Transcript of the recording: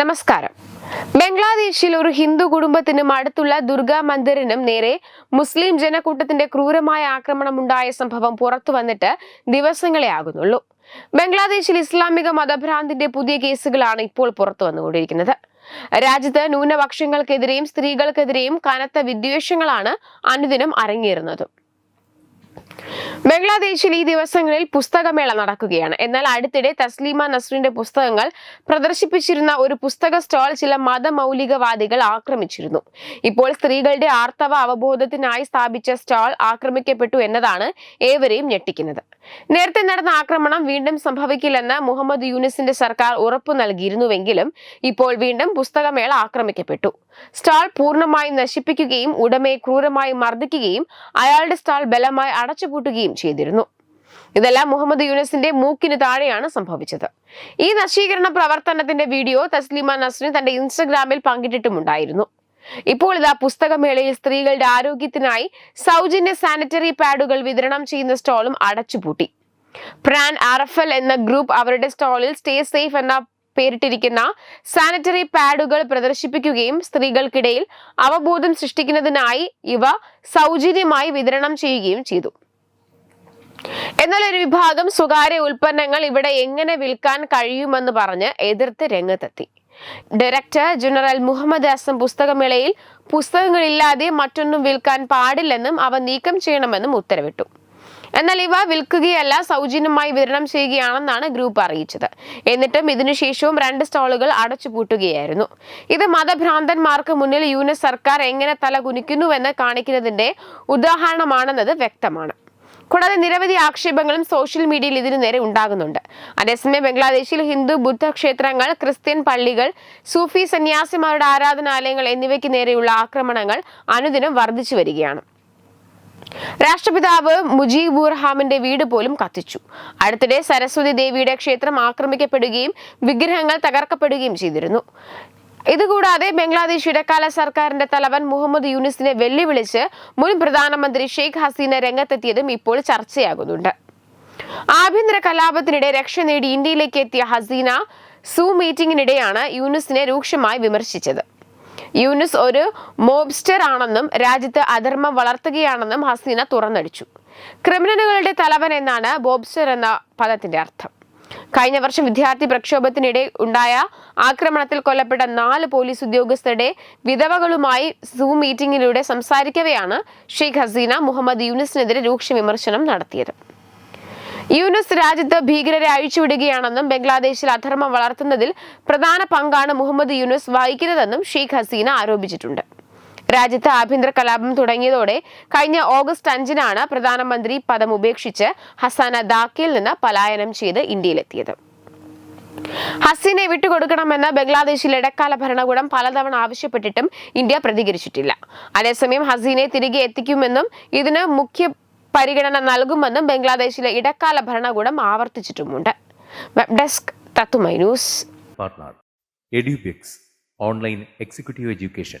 നമസ്കാരം. ബംഗ്ലാദേശിൽ ഒരു ഹിന്ദു കുടുംബത്തിനും അടുത്തുള്ള ദുർഗാ മന്ദിറിനും നേരെ മുസ്ലിം ജനക്കൂട്ടത്തിന്റെ ക്രൂരമായ ആക്രമണം ഉണ്ടായ സംഭവം പുറത്തു വന്നിട്ട് ദിവസങ്ങളെ ആകുന്നുള്ളൂ. ബംഗ്ലാദേശിൽ ഇസ്ലാമിക മതഭ്രാന്തിന്റെ പുതിയ കേസുകളാണ് ഇപ്പോൾ പുറത്തു വന്നുകൊണ്ടിരിക്കുന്നത്. രാജ്യത്ത് ന്യൂനപക്ഷങ്ങൾക്കെതിരെയും സ്ത്രീകൾക്കെതിരെയും കനത്ത വിദ്വേഷങ്ങളാണ് അനുദിനം അരങ്ങേറുന്നതും. ബംഗ്ലാദേശിൽ ഈ ദിവസങ്ങളിൽ പുസ്തകമേള നടക്കുകയാണ്. എന്നാൽ അടുത്തിടെ തസ്ലീമ നസ്രിന്റെ പുസ്തകങ്ങൾ പ്രദർശിപ്പിച്ചിരുന്ന ഒരു പുസ്തക സ്റ്റാൾ ചില മതമൗലികവാദികൾ ആക്രമിച്ചിരുന്നു. ഇപ്പോൾ സ്ത്രീകളുടെ ആർത്തവ അവബോധത്തിനായി സ്ഥാപിച്ച സ്റ്റാൾ ആക്രമിക്കപ്പെട്ടു എന്നതാണ് ഏവരെയും ഞെട്ടിക്കുന്നത്. നേരത്തെ നടന്ന ആക്രമണം വീണ്ടും സംഭവിക്കില്ലെന്ന് മുഹമ്മദ് യൂനിസിന്റെ സർക്കാർ ഉറപ്പു നൽകിയിരുന്നുവെങ്കിലും ഇപ്പോൾ വീണ്ടും പുസ്തകമേള ആക്രമിക്കപ്പെട്ടു. സ്റ്റാൾ പൂർണമായി നശിപ്പിക്കുകയും ഉടമയെ ക്രൂരമായി മർദ്ദിക്കുകയും അയാളുടെ സ്റ്റാൾ ബലമായി അടച്ചുപൂട്ടുകയും ചെയ്തിരുന്നു. ഇതെല്ലാം മുഹമ്മദ് യൂനസിന്റെ മൂക്കിന് താഴെയാണ് സംഭവിച്ചത്. ഈ നശീകരണ പ്രവർത്തനത്തിന്റെ വീഡിയോ തസ്ലിമ നസ്രിൻ തന്റെ ഇൻസ്റ്റഗ്രാമിൽ പങ്കിട്ടിട്ടുമുണ്ടായിരുന്നു. ഇപ്പോൾ ഇതാ പുസ്തകമേളയിൽ സ്ത്രീകളുടെ ആരോഗ്യത്തിനായി സൗജന്യ സാനിറ്ററി പാഡുകൾ വിതരണം ചെയ്യുന്ന സ്റ്റോളും അടച്ചുപൂട്ടി. പ്രാൻ ആർഎഫ്എൽ എന്ന ഗ്രൂപ്പ് അവരുടെ സ്റ്റോളിൽ സ്റ്റേ സേഫ് എന്ന പേരിട്ടിരിക്കുന്ന സാനിറ്ററി പാഡുകൾ പ്രദർശിപ്പിക്കുകയും സ്ത്രീകൾക്കിടയിൽ അവബോധം സൃഷ്ടിക്കുന്നതിനായി ഇവ സൗജന്യമായി വിതരണം ചെയ്യുകയും ചെയ്തു. എന്നാൽ ഒരു വിഭാഗം സ്വകാര്യ ഉൽപ്പന്നങ്ങൾ ഇവിടെ എങ്ങനെ വിൽക്കാൻ കഴിയുമെന്ന് പറഞ്ഞ് എതിർത്ത് രംഗത്തെത്തി. ഡയറക്ടർ ജനറൽ മുഹമ്മദ് അസം പുസ്തകമേളയിൽ പുസ്തകങ്ങളില്ലാതെ മറ്റൊന്നും വിൽക്കാൻ പാടില്ലെന്നും അവ നീക്കം ചെയ്യണമെന്നും ഉത്തരവിട്ടു. എന്നാൽ ഇവ വിൽക്കുകയല്ല സൗജന്യമായി വിതരണം ചെയ്യുകയാണെന്നാണ് ഗ്രൂപ്പ് അറിയിച്ചത്. എന്നിട്ടും ഇതിനുശേഷവും രണ്ട് സ്റ്റാളുകൾ അടച്ചുപൂട്ടുകയായിരുന്നു. ഇത് മതഭ്രാന്തന്മാർക്ക് മുന്നിൽ യുഎസ് സർക്കാർ എങ്ങനെ തല കുനിക്കുന്നുവെന്ന് കാണിക്കുന്നതിന്റെ ഉദാഹരണമാണെന്നത് വ്യക്തമാണ്. കൂടാതെ നിരവധി ആക്ഷേപങ്ങളും സോഷ്യൽ മീഡിയയിൽ ഇതിനു നേരെ ഉണ്ടാകുന്നുണ്ട്. അതേസമയം ബംഗ്ലാദേശിൽ ഹിന്ദു ബുദ്ധ ക്ഷേത്രങ്ങൾ ക്രിസ്ത്യൻ പള്ളികൾ സൂഫി സന്യാസിമാരുടെ ആരാധനാലയങ്ങൾ എന്നിവയ്ക്ക് നേരെയുള്ള ആക്രമണങ്ങൾ അനുദിനം വർദ്ധിച്ചു വരികയാണ്. രാഷ്ട്രപിതാവ് മുജീബ് ഉർഹാമിന്റെ വീട് പോലും കത്തിച്ചു. അടുത്തിടെ സരസ്വതി ദേവിയുടെ ക്ഷേത്രം ആക്രമിക്കപ്പെടുകയും വിഗ്രഹങ്ങൾ തകർക്കപ്പെടുകയും ചെയ്തിരുന്നു. ഇതുകൂടാതെ ബംഗ്ലാദേശ് ഇടക്കാല സർക്കാരിന്റെ തലവൻ മുഹമ്മദ് യൂനിസിനെ വെല്ലുവിളിച്ച് മുൻ പ്രധാനമന്ത്രി ഷെയ്ഖ് ഹസീന രംഗത്തെത്തിയതും ഇപ്പോൾ ചർച്ചയാകുന്നുണ്ട്. ആഭ്യന്തര കലാപത്തിനിടെ രക്ഷ നേടി ഇന്ത്യയിലേക്ക് എത്തിയ ഹസീന സൂ മീറ്റിംഗിനിടെയാണ് യൂനിസിനെ രൂക്ഷമായി വിമർശിച്ചത്. യൂനിസ് ഒരു മോബ്സ്റ്റർ ആണെന്നും രാജ്യത്ത് അധർമ്മം വളർത്തുകയാണെന്നും ഹസീന തുറന്നടിച്ചു. ക്രിമിനലുകളുടെ തലവൻ എന്നാണ് ബോബ്സ്റ്റർ എന്ന പദത്തിന്റെ അർത്ഥം. കഴിഞ്ഞ വർഷം വിദ്യാർത്ഥി പ്രക്ഷോഭത്തിനിടെ ഉണ്ടായ ആക്രമണത്തിൽ കൊല്ലപ്പെട്ട നാല് പോലീസ് ഉദ്യോഗസ്ഥരുടെ വിധവകളുമായി സൂം മീറ്റിംഗിലൂടെ സംസാരിക്കവെയാണ് ഷെയ്ഖ് ഹസീന മുഹമ്മദ് യൂനിസിനെതിരെ രൂക്ഷ വിമർശനം നടത്തിയത്. യൂനുസ് രാജ്യത്ത് ഭീകരരെ അഴിച്ചുവിടുകയാണെന്നും ബംഗ്ലാദേശിൽ അധർമ്മം വളർത്തുന്നതിൽ പ്രധാന പങ്കാണ് മുഹമ്മദ് യൂനുസ് വഹിക്കുന്നതെന്നും ഷെയ്ഖ് ഹസീന ആരോപിച്ചിട്ടുണ്ട്. രാജ്യത്ത് ആഭ്യന്തര കലാപം തുടങ്ങിയതോടെ കഴിഞ്ഞ ഓഗസ്റ്റ് അഞ്ചിനാണ് പ്രധാനമന്ത്രി പദം ഉപേക്ഷിച്ച് ഹസാന ധാക്കയിൽ നിന്ന് പലായനം ചെയ്ത് ഇന്ത്യയിലെത്തിയത്. ഹസീനെ വിട്ടുകൊടുക്കണമെന്ന് ബംഗ്ലാദേശിൽ ഇടക്കാല ഭരണകൂടം പലതവണ ആവശ്യപ്പെട്ടിട്ടും ഇന്ത്യ പ്രതികരിച്ചിട്ടില്ല. അതേസമയം ഹസീനെ തിരികെ എത്തിക്കുമെന്നും ഇതിന് മുഖ്യ പരിഗണന നൽകുമെന്നും ബംഗ്ലാദേശിലെ ഇടക്കാല ഭരണകൂടം ആവർത്തിച്ചിട്ടുമുണ്ട്. വെബ് ഡെസ്ക് തത്തുമൈ news. Online executive education.